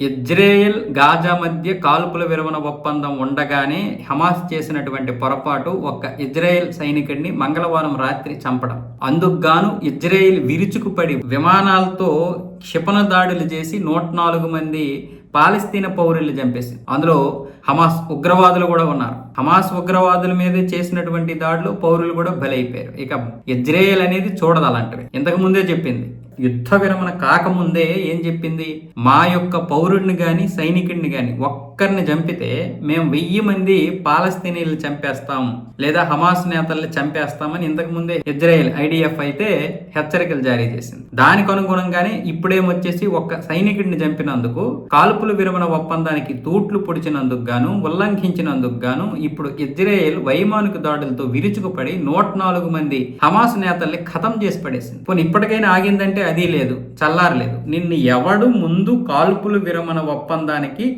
Israel Gaza మధ్య కాల్పుల విరమణ ఒప్పందం ఉండగానే హమాస్ చేసినటువంటి పొరపాటు ఒక్క ఇజ్రాయెల్ సైనికుడిని మంగళవారం రాత్రి చంపడం. అందుకుగాను ఇజ్రాయెల్ విరుచుకుపడి విమానాలతో క్షిపణ దాడులు చేసి నూట నాలుగు మంది పాలస్తీన పౌరుల్ని చంపేసింది. అందులో హమాస్ ఉగ్రవాదులు కూడా ఉన్నారు. హమాస్ ఉగ్రవాదుల మీద చేసినటువంటి దాడులు పౌరులు కూడా బలైపోయారు. ఇక ఇజ్రాయెల్ అనేది చూడదు అలాంటివి. ఇంతకు ముందే చెప్పింది. యుద్ధ విరమణ కాకముందే ఏం చెప్పింది? మా యొక్క పౌరుడిని గాని సైనికుడిని గాని ఒక్కరిని చంపితే మేము వెయ్యి మంది పాలస్తీనీలు చంపేస్తాం లేదా హమాస్ నేతల్ని చంపేస్తామని ఇంతకు ముందే ఇజ్రాయెల్ ఐడిఎఫ్ అయితే హెచ్చరికలు జారీ చేసింది. దానికి అనుగుణంగానే ఇప్పుడేమొచ్చేసి ఒక్క సైనికుడిని చంపినందుకు కాల్పులు విరమణ ఒప్పందానికి తూట్లు పొడిచినందుకు గాను ఉల్లంఘించినందుకు గాను ఇప్పుడు ఇజ్రాయెల్ వైమానిక దాడులతో విరుచుకుపడి నూట నాలుగు మంది హమాస్ నేతల్ని ఖతం చేసి పడేసింది. పోనీ ఇప్పటికైనా ఆగిందంటే అది లేదు చల్లారలేదు. నిన్ను ఎవడు ముందు కాల్పులు విరమణ ఒప్పందానికి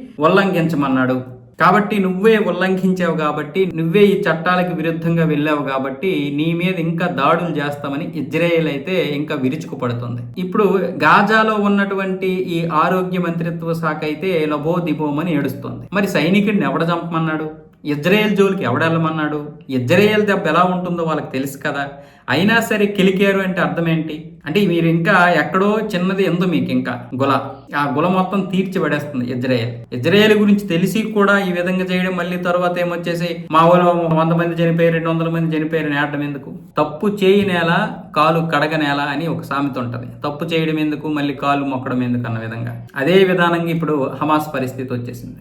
ఉల్లంఘించమన్నాడు కాబట్టి నువ్వే ఉల్లంఘించావు కాబట్టి నువ్వే ఈ చట్టాలకు విరుద్ధంగా వెళ్ళావు కాబట్టి నీ మీద ఇంకా దాడులు చేస్తామని ఇజ్రాయెల్ అయితే ఇంకా విరుచుకుపడుతుంది. ఇప్పుడు గాజాలో ఉన్నటువంటి ఈ ఆరోగ్య మంత్రిత్వ శాఖ అయితే లబో దిబోమని ఏడుస్తుంది. మరి సైనికుడిని ఎవడ చంపమన్నాడు? ఇజ్రాయేల్ జోలికి ఎవడెళ్ళమన్నాడు ఇజ్రాయేల్ దెబ్బ ఎలా ఉంటుందో వాళ్ళకి తెలుసు కదా. అయినా సరే కిలికేరు అంటే అర్థం ఏంటి అంటే మీరు ఇంకా ఎక్కడో చిన్నది ఎందు మీకు ఇంకా గుల. ఆ గుల మొత్తం తీర్చి పడేస్తుంది ఇజ్రాయెల్. ఇజ్రాయెల్ గురించి తెలిసి కూడా ఈ విధంగా చేయడం మళ్ళీ తర్వాత ఏమొచ్చేసి మా వాళ్ళు వంద మంది చనిపోయి రెండు వందల మంది చనిపోయారు నేడడం ఎందుకు? తప్పు చేయి నేల కాలు కడగ నేల అని ఒక సామెత ఉంటుంది. తప్పు చేయడం ఎందుకు? మళ్ళీ కాలు మొక్కడం ఎందుకు? అన్న విధంగా. అదే విధానంగా ఇప్పుడు హమాస్ పరిస్థితి వచ్చేసింది.